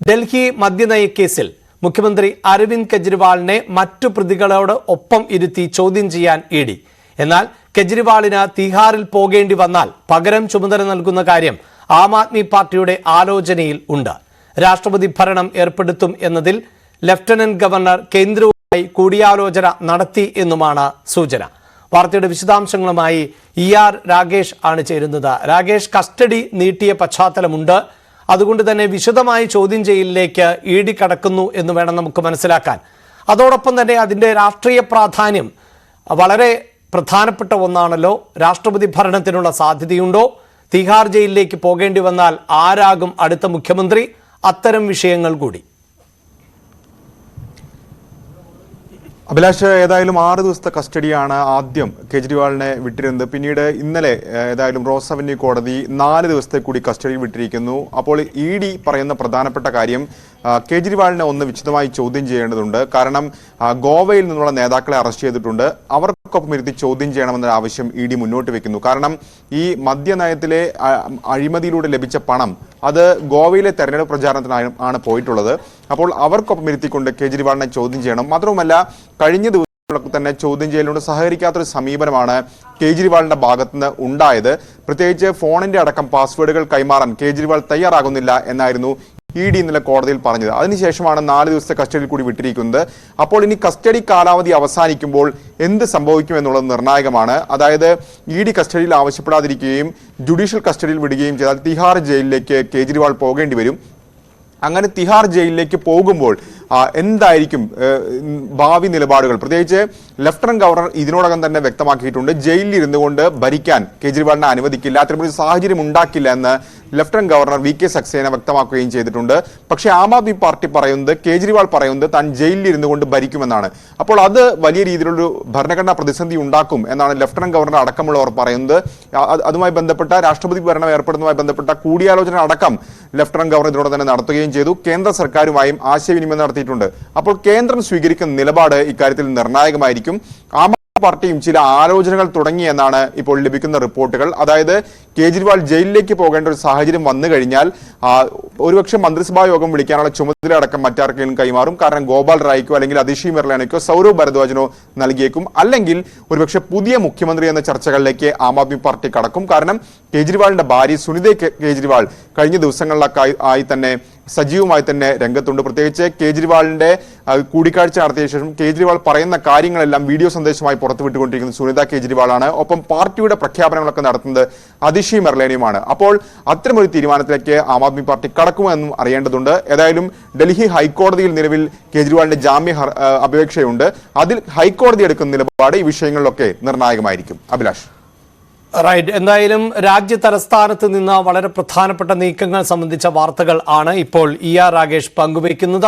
ഡൽഹി മദ്യനയ കേസിൽ മുഖ്യമന്ത്രി അരവിന്ദ് കെജ്രിവാളിനെ മറ്റു പ്രതികളോട് ഒപ്പം ഇരുത്തി ചോദ്യം ചെയ്യാൻ ഇ ഡി. എന്നാൽ കെജ്രിവാളിന് തിഹാറിൽ പോകേണ്ടി വന്നാൽ പകരം ചുമതല നൽകുന്ന കാര്യം ആം ആദ്മി പാർട്ടിയുടെ ആലോചനയിൽ ഉണ്ട്. രാഷ്ട്രപതി ഭരണം ഏർപ്പെടുത്തും എന്നതിൽ ലഫ്റ്റനന്റ് ഗവർണർ കേന്ദ്രവുമായി കൂടിയാലോചന നടത്തി എന്നുമാണ് സൂചന. വാർത്തയുടെ വിശദാംശങ്ങളുമായി ഇ ആർ രാകേഷ് ആണ് ചേരുന്നത്. രാകേഷ് കസ്റ്റഡി നീട്ടിയ പശ്ചാത്തലമുണ്ട്. അതുകൊണ്ട് തന്നെ വിശദമായ ചോദ്യം ചെയ്യലിലേക്ക് ഇ ഡി കടക്കുന്നു എന്ന് വേണം നമുക്ക് മനസ്സിലാക്കാൻ. അതോടൊപ്പം തന്നെ അതിന്റെ രാഷ്ട്രീയ പ്രാധാന്യം വളരെ പ്രധാനപ്പെട്ട ഒന്നാണല്ലോ. രാഷ്ട്രപതി ഭരണത്തിനുള്ള സാധ്യതയുണ്ടോ? തിഹാർ ജയിലിലേക്ക് പോകേണ്ടി വന്നാൽ ആരാകും അടുത്ത മുഖ്യമന്ത്രി? അത്തരം വിഷയങ്ങൾ കൂടി. അഭിലാഷ് ഏതായാലും ആറ് ദിവസത്തെ കസ്റ്റഡിയാണ് ആദ്യം കേജ്രിവാളിനെ വിട്ടിരുന്നത്. പിന്നീട് ഇന്നലെ ഏതായാലും റോസ് അവന്യൂ കോടതി നാല് ദിവസത്തെ കൂടി കസ്റ്റഡിയിൽ വിട്ടിരിക്കുന്നു. അപ്പോൾ ഇ ഡി പറയുന്ന പ്രധാനപ്പെട്ട കാര്യം കെജ്രിവാളിനെ ഒന്ന് വിശദമായി ചോദ്യം ചെയ്യേണ്ടതുണ്ട്. കാരണം ഗോവയിൽ നിന്നുള്ള നേതാക്കളെ അറസ്റ്റ് ചെയ്തിട്ടുണ്ട്. അവർക്കൊപ്പം ഇരുത്തി ചോദ്യം ചെയ്യണമെന്ന ആവശ്യം ഇ ഡി മുന്നോട്ട് വെക്കുന്നു. കാരണം ഈ മദ്യനയത്തിലെ അഴിമതിയിലൂടെ ലഭിച്ച പണം അത് ഗോവയിലെ തെരഞ്ഞെടുപ്പ് പ്രചാരണത്തിനാണ് പോയിട്ടുള്ളത്. അപ്പോൾ അവർക്കൊപ്പം ഇരുത്തിക്കൊണ്ട് കേജ്രിവാളിനെ ചോദ്യം ചെയ്യണം. മാത്രവുമല്ല കഴിഞ്ഞ ദിവസങ്ങളൊക്കെ തന്നെ ചോദ്യം ചെയ്യലിനോട് സഹകരിക്കാത്തൊരു സമീപനമാണ് കേജ്രിവാളിന്റെ ഭാഗത്തുനിന്ന് ഉണ്ടായത്. പ്രത്യേകിച്ച് ഫോണിന്റെ അടക്കം പാസ്വേഡുകൾ കൈമാറാൻ കേജ്രിവാൾ തയ്യാറാകുന്നില്ല എന്നായിരുന്നു ഇ ഡി ഇന്നലെ കോടതിയിൽ പറഞ്ഞത്. അതിനുശേഷമാണ് നാല് ദിവസത്തെ കസ്റ്റഡിയിൽ കൂടി വിട്ടിരിക്കുന്നത്. അപ്പോൾ ഇനി കസ്റ്റഡി കാലാവധി അവസാനിക്കുമ്പോൾ എന്ത് സംഭവിക്കും എന്നുള്ളത് നിർണായകമാണ്. അതായത് ഇ ഡി കസ്റ്റഡിയിൽ ആവശ്യപ്പെടാതിരിക്കുകയും ജുഡീഷ്യൽ കസ്റ്റഡിയിൽ വിടുകയും ചെയ്താൽ തിഹാർ ജയിലിലേക്ക് കേജ്രിവാൾ പോകേണ്ടി വരും. അങ്ങനെ തിഹാർ ജയിലിലേക്ക് പോകുമ്പോൾ എന്തായിരിക്കും ഭാവി നിലപാടുകൾ? പ്രത്യേകിച്ച് ലഫ്റ്റനന്റ് ഗവർണർ ഇതിനോടകം തന്നെ വ്യക്തമാക്കിയിട്ടുണ്ട് ജയിലിൽ ഇരുന്നു കൊണ്ട് ഭരിക്കാൻ കേജ്രിവാളിനെ അനുവദിക്കില്ല അത്തരമൊരു സാഹചര്യം ഉണ്ടാക്കില്ല എന്ന് lieutenant governor V K Saxena വ്യക്തമാക്കുകയും ചെയ്തിട്ടുണ്ട്. പക്ഷേ ആം ആദ്മി പാർട്ടി പറയുന്നത് കേജ്രിവാൾ പറയുന്നത് താൻ ജയിലിൽ ഇരുന്നു കൊണ്ട് ഭരിക്കുമെന്നാണ്. അപ്പോൾ അത് വലിയ രീതിയിലൊരു ഭരണഘടനാ പ്രതിസന്ധി ഉണ്ടാക്കും എന്നാണ് ലഫ്റ്റനന്റ് ഗവർണർ അടക്കമുള്ളവർ പറയുന്നത്. അതുമായി ബന്ധപ്പെട്ട രാഷ്ട്രപതി ഭരണം ഏർപ്പെടുന്നതുമായി ബന്ധപ്പെട്ട കൂടിയാലോചന അടക്കം ലഫ്റ്റനന്റ് ഗവർണർ ഇതിനോട് തന്നെ നടത്തുകയും ചെയ്തു. കേന്ദ്ര സർക്കാരുമായും ആശയവിനിമയം നടത്തിയിട്ടുണ്ട്. അപ്പോൾ കേന്ദ്രം സ്വീകരിക്കുന്ന നിലപാട് ഇക്കാര്യത്തിൽ നിർണായകമായിരിക്കും. ആം പാർട്ടിയും ചില ആലോചനകൾ തുടങ്ങിയെന്നാണ് ഇപ്പോൾ ലഭിക്കുന്ന റിപ്പോർട്ടുകൾ. അതായത് കേജ്രിവാൾ ജയിലിലേക്ക് പോകേണ്ട ഒരു സാഹചര്യം വന്നു കഴിഞ്ഞാൽ ഒരുപക്ഷെ മന്ത്രിസഭാ യോഗം വിളിക്കാനുള്ള ചുമതല അടക്കം മറ്റാർക്കെങ്കിലും കൈമാറും. കാരണം ഗോപാൽ റായിക്കോ അല്ലെങ്കിൽ അതിഷി മെർലാനയ്ക്കോ സൗരവ് ഭരദ്വാജിനോ നൽകിയേക്കും. അല്ലെങ്കിൽ ഒരുപക്ഷെ പുതിയ മുഖ്യമന്ത്രി എന്ന ചർച്ചകളിലേക്ക് ആം ആദ്മി പാർട്ടി കടക്കും. കാരണം കേജ്രിവാളിന്റെ ഭാര്യ സുനിത കേജ്രിവാൾ കഴിഞ്ഞ ദിവസങ്ങളിലൊക്കെ ആയി തന്നെ സജീവമായി തന്നെ രംഗത്തുണ്ട്. പ്രത്യേകിച്ച് കേജ്രിവാളിന്റെ കൂടിക്കാഴ്ച നടത്തിയ ശേഷം കേജ്രിവാൾ പറയുന്ന കാര്യങ്ങളെല്ലാം വീഡിയോ സന്ദേശമായി പുറത്തുവിട്ടുകൊണ്ടിരിക്കുന്നത് സുനിത കേജ്രിവാളാണ്. ഒപ്പം പാർട്ടിയുടെ പ്രഖ്യാപനങ്ങളൊക്കെ നടത്തുന്നത് അതിഷി മെർലേനിയുമാണ്. അപ്പോൾ അത്തരമൊരു തീരുമാനത്തിലേക്ക് ആം ആദ്മി പാർട്ടി കടക്കുമെന്നും അറിയേണ്ടതുണ്ട്. ഏതായാലും ഡൽഹി ഹൈക്കോടതിയിൽ നിലവിൽ കേജ്രിവാളിന്റെ ജാമ്യ അപേക്ഷയുണ്ട്. അതിൽ ഹൈക്കോടതി എടുക്കുന്ന നിലപാട് ഈ വിഷയങ്ങളിലൊക്കെ നിർണായകമായിരിക്കും. അഭിലാഷ്. റൈറ്റ്. എന്തായാലും രാജ്യ തലസ്ഥാനത്ത് നിന്ന് വളരെ പ്രധാനപ്പെട്ട നീക്കങ്ങൾ സംബന്ധിച്ച വാർത്തകൾ ആണ് ഇപ്പോൾ ഇ ആർ രാകേഷ് പങ്കുവയ്ക്കുന്നത്.